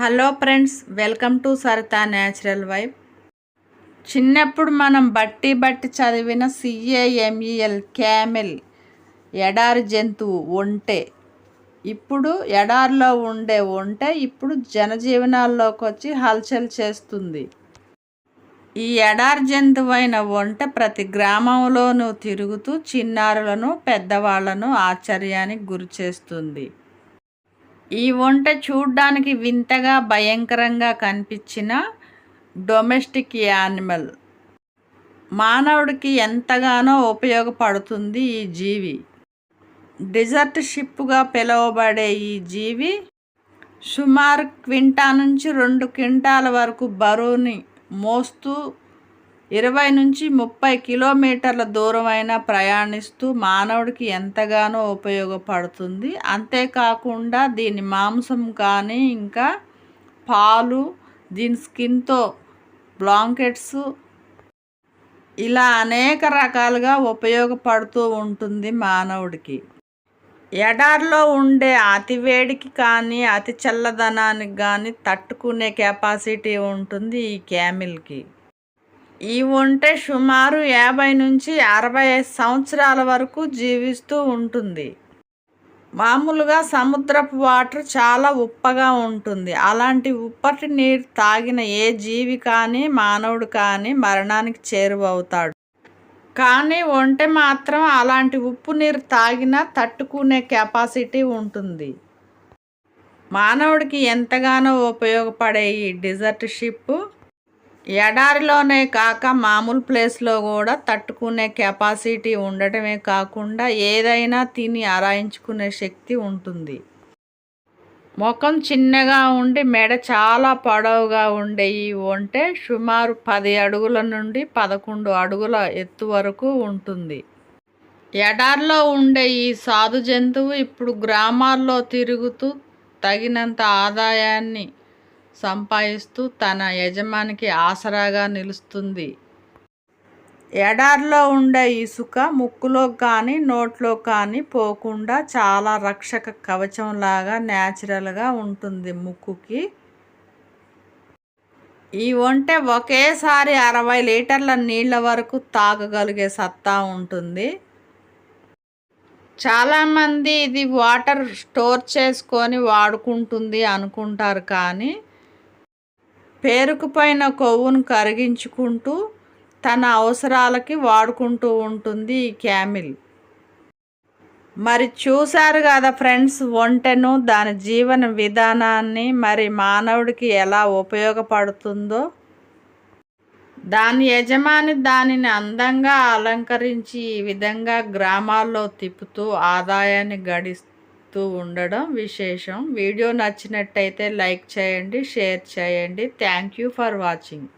Hello friends welcome to Sarita natural vibe. చిన్నప్పుడు మనం బట్టి బట్టి చదివిన సిఏఎంఈఎల్ క్యామెల్ ఎడారి జంతువు ఒంటే. ఇప్పుడు ఎడారిలో ఉండే ఒంటే ఇప్పుడు జనజీవనాల్లోకి వచ్చి హల్చల్ చేస్తుంది. ఈ ఎడారి జంతువైన వంట ప్రతి గ్రామంలోనూ తిరుగుతూ చిన్నారులను పెద్దవాళ్ళను ఆశ్చర్యానికి గురి చేస్తుంది ఈ వంట చూడ్డానికి వింతగా భయంకరంగా కనిపించిన డొమెస్టిక్ యానిమల్. మానవుడికి ఎంతగానో ఉపయోగపడుతుంది ఈ జీవి. డిజర్ట్ షిప్గా పిలువబడే ఈ జీవి సుమారు క్వింటా నుంచి రెండు క్వింటాల వరకు బరువుని మోస్తూ ఇరవై నుంచి ముప్పై కిలోమీటర్ల దూరమైన ప్రయాణిస్తూ మానవుడికి ఎంతగానో ఉపయోగపడుతుంది. అంతేకాకుండా దీని మాంసం కానీ ఇంకా పాలు దీని స్కిన్తో బ్లాంకెట్స్ ఇలా అనేక రకాలుగా ఉపయోగపడుతూ ఉంటుంది మానవుడికి. ఎడార్లో ఉండే అతి వేడికి కానీ అతి చల్లదనానికి కానీ తట్టుకునే కెపాసిటీ ఉంటుంది ఈ క్యామిల్కి. ఈ ఒంటె సుమారు యాభై నుంచి అరవై సంవత్సరాల వరకు జీవిస్తూ ఉంటుంది. మామూలుగా సముద్రపు వాటర్ చాలా ఉప్పగా ఉంటుంది. అలాంటి ఉప్పటి నీరు తాగిన ఏ జీవి కానీ మానవుడు కానీ మరణానికి చేరువవుతాడు. కానీ ఒంటె మాత్రం అలాంటి ఉప్పు నీరు తాగినా తట్టుకునే కెపాసిటీ ఉంటుంది. మానవుడికి ఎంతగానో ఉపయోగపడే ఈ డిజర్ట్ షిప్ ఎడారిలోనే కాక మామూలు ప్లేస్లో కూడా తట్టుకునే కెపాసిటీ ఉండటమే కాకుండా ఏదైనా తిని ఆరాయించుకునే శక్తి ఉంటుంది. ముఖం చిన్నగా ఉండి మెడ చాలా పొడవుగా ఉండే ఈ ఒంటె సుమారు పది అడుగుల నుండి పదకొండు అడుగుల ఎత్తు వరకు ఉంటుంది. ఎడారిలో ఉండే ఈ సాధు జంతువు ఇప్పుడు గ్రామాల్లో తిరుగుతూ తగినంత ఆదాయాన్ని సంపాదిస్తూ తన యజమానికి ఆసరాగా నిలుస్తుంది. ఎడారిలో ఉండే ఇసుక ముక్కులో కానీ నోట్లో కానీ పోకుండా చాలా రక్షక కవచంలాగా న్యాచురల్గా ఉంటుంది ముక్కుకి. ఈ ఒంటె ఒకేసారి అరవై లీటర్ల నీళ్ళ వరకు తాగగలిగే సత్తా ఉంటుంది. చాలామంది ఇది వాటర్ స్టోర్ చేసుకొని వాడుకుంటుంది అనుకుంటారు కానీ పేరుకుపోయిన కొవ్వును కరిగించుకుంటూ తన అవసరాలకి వాడుకుంటూ ఉంటుంది ఈ క్యామిల్. మరి చూశారు కదా ఫ్రెండ్స్ ఒంటెను దాని జీవన విధానాన్ని మరి మానవుడికి ఎలా ఉపయోగపడుతుందో. దాని యజమాని దానిని అందంగా అలంకరించి ఈ విధంగా గ్రామాల్లో తిప్పుతూ ఆదాయాన్ని గడిస్తూ చెప్తూ ఉండడం విశేషం. వీడియో నచ్చినట్టయితే లైక్ చేయండి షేర్ చేయండి. Thank you for watching.